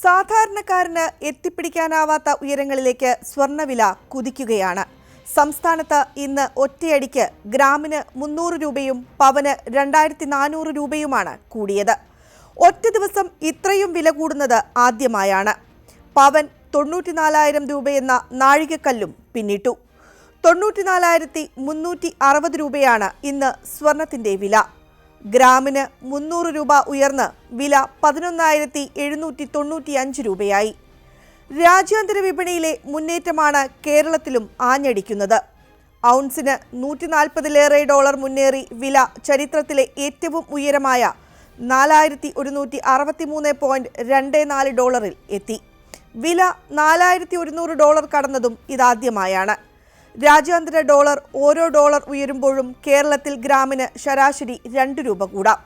സാധാരണക്കാരന് എത്തിപ്പിടിക്കാനാവാത്ത ഉയരങ്ങളിലേക്ക് സ്വർണവില കുതിക്കുകയാണ്. സംസ്ഥാനത്ത് ഇന്ന് ഒറ്റയടിക്ക് ഗ്രാമിന് മുന്നൂറ് രൂപയും പവന് രണ്ടായിരത്തി നാനൂറ് രൂപയുമാണ് കൂടിയത്. ഒറ്റ ദിവസം ഇത്രയും വില കൂടുന്നത് ആദ്യമായാണ്. പവൻ തൊണ്ണൂറ്റിനാലായിരം രൂപയെന്ന നാഴികക്കല്ലും പിന്നിട്ടു. തൊണ്ണൂറ്റിനാലായിരത്തി മുന്നൂറ്റി അറുപത് രൂപയാണ് ഇന്ന് സ്വർണത്തിന്റെ വില. ഗ്രാമിന് മുന്നൂറ് രൂപ ഉയർന്ന് വില പതിനൊന്നായിരത്തി എഴുന്നൂറ്റി തൊണ്ണൂറ്റി അഞ്ച് രൂപയായി. രാജ്യാന്തര വിപണിയിലെ മുന്നേറ്റമാണ് കേരളത്തിലും ആഞ്ഞടിക്കുന്നത്. ഔൺസിന് നൂറ്റി നാൽപ്പതിലേറെ ഡോളർ മുന്നേറി വില ചരിത്രത്തിലെ ഏറ്റവും ഉയരമായ നാലായിരത്തി ഒരുന്നൂറ്റി അറുപത്തി മൂന്ന് പോയിന്റ് രണ്ട് നാല് ഡോളറിൽ എത്തി. വില നാലായിരത്തി ഒരുന്നൂറ് ഡോളർ കടന്നതും ഇതാദ്യമായാണ്. രാജ്യാന്തര ഡോളർ ഓരോ ഡോളർ ഉയരുമ്പോഴും കേരളത്തിൽ ഗ്രാമിന് ശരാശരി രണ്ട് രൂപ കൂടാം.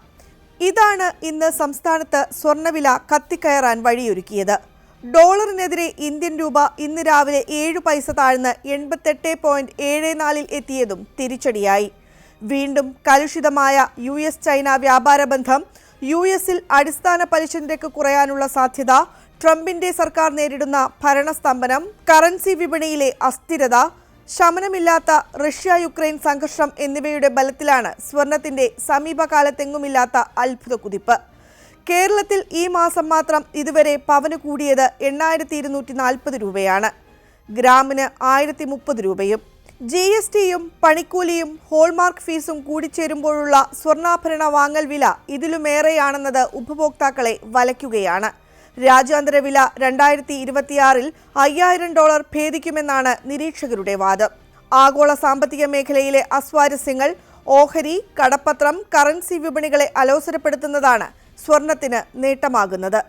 ഇതാണ് ഇന്ന് സംസ്ഥാനത്ത് സ്വർണവില കത്തിക്കയറാൻ വഴിയൊരുക്കിയത്. ഡോളറിനെതിരെ ഇന്ത്യൻ രൂപ ഇന്ന് രാവിലെ ഏഴ് പൈസ താഴ്ന്ന് എൺപത്തെട്ട് പോയിന്റ് ഏഴ് നാലിൽ എത്തിയതും തിരിച്ചടിയായി. വീണ്ടും കലുഷിതമായ യു എസ് ചൈന വ്യാപാര ബന്ധം യു എസിൽ അടിസ്ഥാന പലിശ നിരക്ക് കുറയാനുള്ള സാധ്യത ട്രംപിന്റെ സർക്കാർ നേരിടുന്ന ഭരണസ്തംഭനം കറൻസി വിപണിയിലെ അസ്ഥിരത ശമനമില്ലാത്ത റഷ്യ യുക്രൈൻ സംഘർഷം എന്നിവയുടെ ബലത്തിലാണ് സ്വർണത്തിന്റെ സമീപകാലത്തെങ്ങുമില്ലാത്ത അത്ഭുത കുതിപ്പ്. കേരളത്തിൽ ഈ മാസം മാത്രം ഇതുവരെ പവന് കൂടിയത് എണ്ണായിരത്തി ഇരുന്നൂറ്റി നാൽപ്പത് രൂപയാണ്. ഗ്രാമിന് ആയിരത്തി മുപ്പത് രൂപയും ജി എസ് ടിയും പണിക്കൂലിയും ഹോൾമാർക്ക് ഫീസും കൂടിച്ചേരുമ്പോഴുള്ള സ്വർണാഭരണ വാങ്ങൽ വില ഇതിലുമേറെയാണെന്നത് ഉപഭോക്താക്കളെ വലയ്ക്കുകയാണ്. രാജ്യാന്തര വില രണ്ടായിരത്തി ഇരുപത്തിയാറിൽ അയ്യായിരം ഡോളർ ഭേദിക്കുമെന്നാണ് നിരീക്ഷകരുടെ വാദം. ആഗോള സാമ്പത്തിക മേഖലയിലെ അസ്വാരസ്യങ്ങൾ ഓഹരി കടപ്പത്രം കറൻസി വിപണികളെ അലോസരപ്പെടുത്തുന്നതാണ് സ്വർണത്തിന് നേട്ടമാകുന്നത്.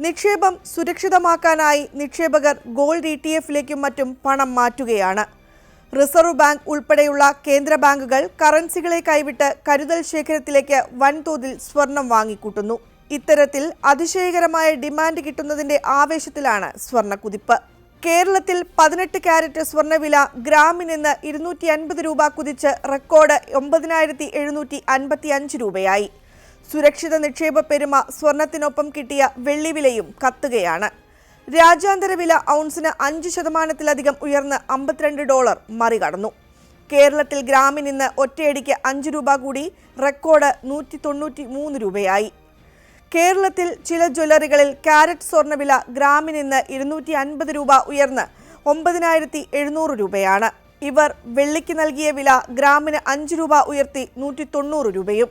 നിക്ഷേപം സുരക്ഷിതമാക്കാനായി നിക്ഷേപകർ ഗോൾഡ് ഇ ടി എഫിലേക്കും മറ്റും പണം മാറ്റുകയാണ്. റിസർവ് ബാങ്ക് ഉൾപ്പെടെയുള്ള കേന്ദ്ര ബാങ്കുകൾ കറൻസികളെ കൈവിട്ട് കരുതൽ ശേഖരത്തിലേക്ക് വൻതോതിൽ സ്വർണം വാങ്ങിക്കൂട്ടുന്നു. ഇത്തരത്തിൽ അതിശയകരമായ ഡിമാൻഡ് കിട്ടുന്നതിന്റെ ആവേശത്തിലാണ് സ്വർണക്കുതിപ്പ് കേരളത്തിൽ പതിനെട്ട് ക്യാരറ്റ് സ്വർണവില ഗ്രാമിൽ നിന്ന് ഇരുന്നൂറ്റി അൻപത് രൂപ കുതിച്ച് റെക്കോർഡ് ഒമ്പതിനായിരത്തി എഴുന്നൂറ്റി അൻപത്തി അഞ്ച് രൂപയായി. സുരക്ഷിത നിക്ഷേപ പെരുമ സ്വർണത്തിനൊപ്പം കിട്ടിയ വെള്ളിവിലയും കത്തുകയാണ്. രാജ്യാന്തര വില ഔൺസിന് അഞ്ച് ശതമാനത്തിലധികം ഉയർന്ന് അമ്പത്തിരണ്ട് ഡോളർ മറികടന്നു. കേരളത്തിൽ ഗ്രാമിൽ നിന്ന് ഒറ്റയടിക്ക് അഞ്ച് രൂപ കൂടി റെക്കോർഡ് നൂറ്റി തൊണ്ണൂറ്റി മൂന്ന് രൂപയായി. കേരളത്തിൽ ചില ജ്വല്ലറികളിൽ കാരറ്റ് സ്വർണവില ഗ്രാമിൽ നിന്ന് ഇരുന്നൂറ്റി അൻപത് രൂപ ഉയർന്ന് ഒമ്പതിനായിരത്തി എഴുന്നൂറ് രൂപയാണ്. ഇവർ വെള്ളിക്ക് നൽകിയ വില ഗ്രാമിന് അഞ്ച് രൂപ ഉയർത്തി നൂറ്റി തൊണ്ണൂറ് രൂപയും.